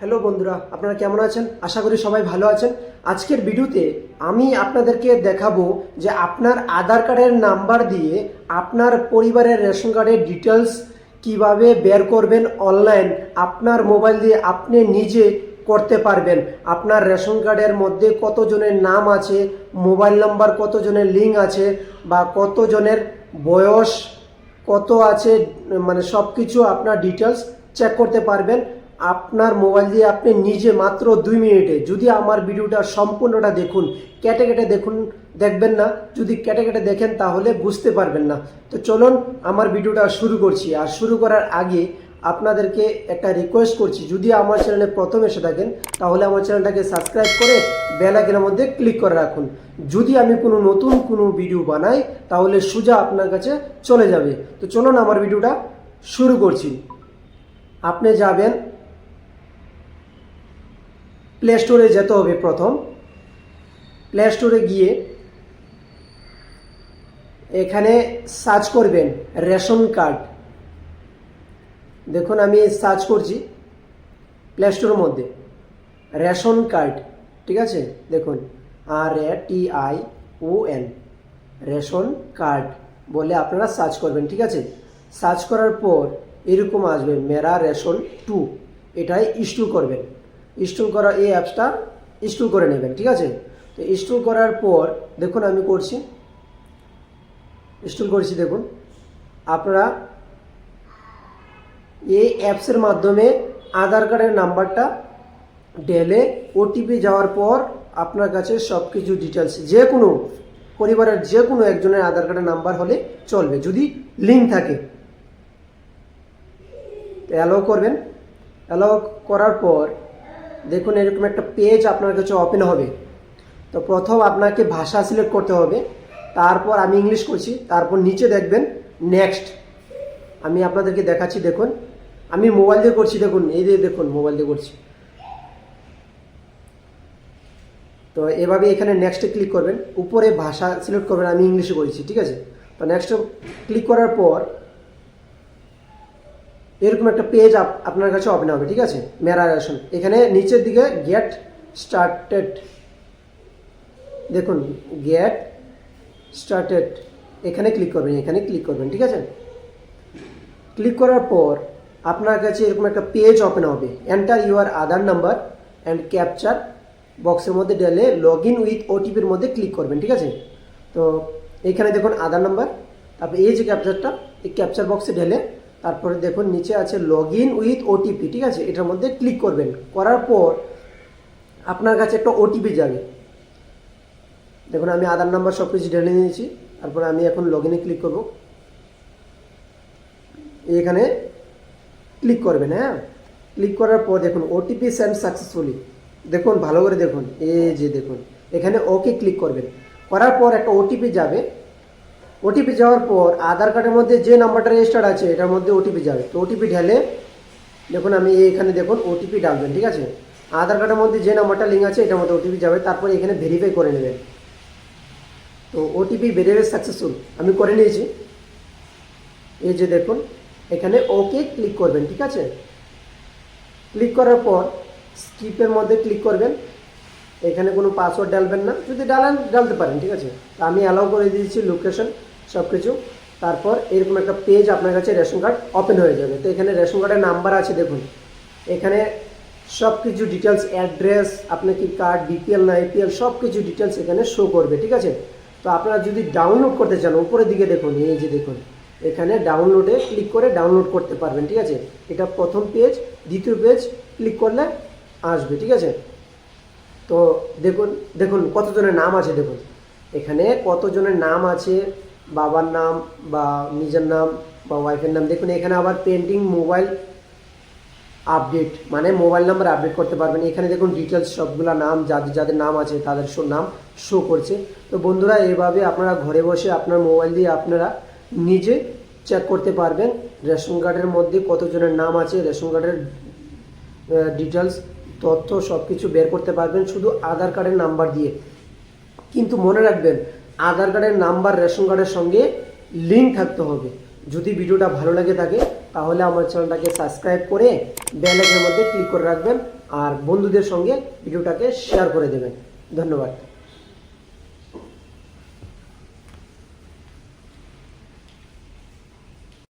Hello বন্ধুরা, আপনারা কেমন আছেন? আশা করি সবাই ভালো আছেন। আজকের ভিডিওতে আমি আপনাদেরকে দেখাবো যে আপনার আধার কার্ডের নাম্বার দিয়ে আপনার পরিবারের রেশন কার্ডের ডিটেলস কীভাবে বের করবেন অনলাইন আপনার মোবাইল দিয়ে আপনি নিজে করতে পারবেন। আপনার রেশন কার্ডের মধ্যে কতজনের নাম আছে মোবাইল নাম্বার কতজনের লিঙ্ক আছে, বা কতজনের বয়স, কত আছে মানে সব কিছু আপনার ডিটেলস চেক করতে পারবেন। আপনার মোবাইল দিয়ে আপনি নিজে মাত্র দুই মিনিটে যদি আমার ভিডিওটা সম্পূর্ণটা দেখুন, কেটে কেটে দেখুন, দেখবেন না, যদি কেটে কেটে দেখেন তাহলে বুঝতে পারবেন না। তো চলুন, আমার ভিডিওটা শুরু করছি। আর শুরু করার আগে আপনাদেরকে একটা রিকোয়েস্ট করছি, যদি আমার চ্যানেলে প্রথম এসে থাকেন, তাহলে আমার চ্যানেলটাকে সাবস্ক্রাইব করে বেল মধ্যে ক্লিক করে রাখুন। যদি আমি কোনো নতুন কোনো ভিডিও বানাই, তাহলে সোজা আপনার কাছে চলে যাবে। তো চলুন, আমার ভিডিওটা শুরু করছি। আপনি যাবেন প্লে স্টোরে যেতে হবে প্রথম। প্লে স্টোরে গিয়ে এখানে সার্চ করবেন রেশন কার্ড। দেখুন, আমি সার্চ করছি প্লে স্টোরের মধ্যে। রেশন কার্ড, ঠিক আছে? দেখুন, R A T I O N, ration card বলে আপনারা সার্চ করবেন, ঠিক আছে? সার্চ করার পর এরকম আসবে, মেরা রেশন টু, এটাই ইনস্টল করবেন। ইনস্টল করা এই অ্যাপসটা ইনস্টল করে নেবেন, ঠিক আছে? তো ইনস্টল করার পর, দেখুন আমি করছি। ইনস্টল করছি, দেখুন। আপনারা এই অ্যাপসের মাধ্যমে আধার কার্ডের নাম্বারটা ডেলে ওটিপি যাওয়ার পর আপনার কাছে সব কিছু ডিটেলস যে কোনো পরিবারের যে কোনো একজনের আধার কার্ডের নাম্বার হলে চলবে, যদি লিঙ্ক থাকে। অ্যালাউ করবেন। অ্যালাউ করার পর দেখুন, এরকম একটা পেজ আপনার কাছে ওপেন হবে। তো প্রথম আপনাকে ভাষা সিলেক্ট করতে হবে। তারপর আমি ইংলিশ করছি, তারপর নিচে দেখবেন নেক্সট আমি আপনাদেরকে দেখাচ্ছি, দেখুন। আমি মোবাইল দিয়ে করছি, দেখুন, এই দিয়ে দেখুন মোবাইল দিয়ে করছি। তো এভাবে এখানে নেক্সটে ক্লিক করবেন। উপরে ভাষা সিলেক্ট করবেন, আমি ইংলিশে করেছি, ঠিক আছে? তো নেক্সটে ক্লিক করার পর এরকম একটা পেজ আপনার কাছে ওপেন হবে, ঠিক আছে? মেরা রেশন। এখানে নিচের দিকে গেট স্টার্টেড দেখুন গেট স্টার্টেড এখানে ক্লিক করবেন, এখানে ক্লিক করবেন, ঠিক আছে? ক্লিক করার পর আপনার কাছে এরকম একটা পেজ ওপেন হবে। Enter your Aadhaar number and captcha বক্সের মধ্যে ডেলে লগ ইন উইথ ওটিপির মধ্যে ক্লিক করবেন, ঠিক আছে? তো এখানে দেখুন আধার নাম্বার তারপর এই যে ক্যাপচারটা এই ক্যাপচার বক্সে ঢেলে তারপরে দেখুন, নিচে আছে লগ ইন উইথ ওটিপি ঠিক আছে? এটার মধ্যে ক্লিক করবেন। করার পর আপনার কাছে একটা ওটিপি যাবে। দেখুন, আমি আধার নাম্বার সব কিছু ঢেলে নিয়েছি। তারপরে আমি এখন লগ ইনে ক্লিক করব। এখানে ক্লিক করবেন হ্যাঁ? ক্লিক করার পর দেখুন ওটিপি সেন্ড সাকসেসফুলি দেখুন, ভালো করে দেখুন। এই যে দেখুন, এখানে ওকে ক্লিক করবেন। করার পর একটা ওটিপি যাবে। ওটিপি যাওয়ার পর আধার কার্ডের মধ্যে যে নাম্বারটা রেজিস্টার্ড আছে, এটার মধ্যে ওটিপি যাবে। তো ওটিপি ঢেলে দেখুন আমি এখানে দেখুন ওটিপি ডালবেন ঠিক আছে? আধার কার্ডের মধ্যে যে নাম্বারটা লিঙ্ক আছে, এটার মধ্যে ওটিপি যাবে। তারপর এখানে ভেরিফাই করে নেবেন। তো ওটিপি ভেরিফাই সাকসেসফুল আমি করে নিয়েছি। এই যে দেখুন, এখানে ওকে ক্লিক করবেন, ঠিক আছে? ক্লিক করার পর স্কিপের মধ্যে ক্লিক করবেন। এখানে কোনো পাসওয়ার্ড ডালবেন না। যদি ডালেন, ডালতে পারেন, ঠিক আছে? তা আমি অ্যালাউ করে দিয়েছি লোকেশন সব কিছু তারপর এরকম একটা পেজ আপনার কাছে রেশন কার্ড ওপেন হয়ে যাবে। তো এখানে রেশন কার্ডের নাম্বার আছে, দেখুন। এখানে সব কিছু ডিটেলস অ্যাড্রেস আপনার কি কার্ড বিপিএল না এপিএল সব কিছু ডিটেলস এখানে শো করবে, ঠিক আছে? তো আপনারা যদি ডাউনলোড করতে চান, উপরের দিকে দেখুন, এই যে দেখুন, এখানে ডাউনলোডে ক্লিক করে ডাউনলোড করতে পারবেন, ঠিক আছে? এটা প্রথম পেজ দ্বিতীয় পেজ ক্লিক করলে আসবে, ঠিক আছে? তো দেখুন দেখুন, কতজনের নাম আছে দেখুন। এখানে কতজনের নাম আছে, বাবার নাম বা নিজের নাম বা ওয়াইফের নাম, দেখুন, এখানে আবার পেন্টিং মোবাইল আপডেট মানে মোবাইল নাম্বার আপডেট করতে পারবেন। এখানে দেখুন ডিটেলস সবগুলো নাম যাদের যাদের নাম আছে, তাদের শো, নাম শো করছে। তো বন্ধুরা, এভাবে আপনারা ঘরে বসে আপনার মোবাইল দিয়ে আপনারা নিজে চেক করতে পারবেন। রেশন কার্ডের মধ্যে কতজনের নাম আছে, রেশন কার্ডের ডিটেলস তথ্য সব কিছু বের করতে পারবেন শুধু আধার কার্ডের নাম্বার দিয়ে। কিন্তু মনে রাখবেন, আধার কার্ডের নাম্বার, রেশন কার্ডের সঙ্গে লিঙ্ক থাকতে হবে। যদি ভিডিওটা ভালো লাগে থাকে, তাহলে আমার চ্যানেলটাকে সাবস্ক্রাইব করে ব্যালেন্সের মধ্যে ক্লিক করে রাখবেন আর বন্ধুদের সঙ্গে ভিডিওটাকে শেয়ার করে দেবেন। ধন্যবাদ।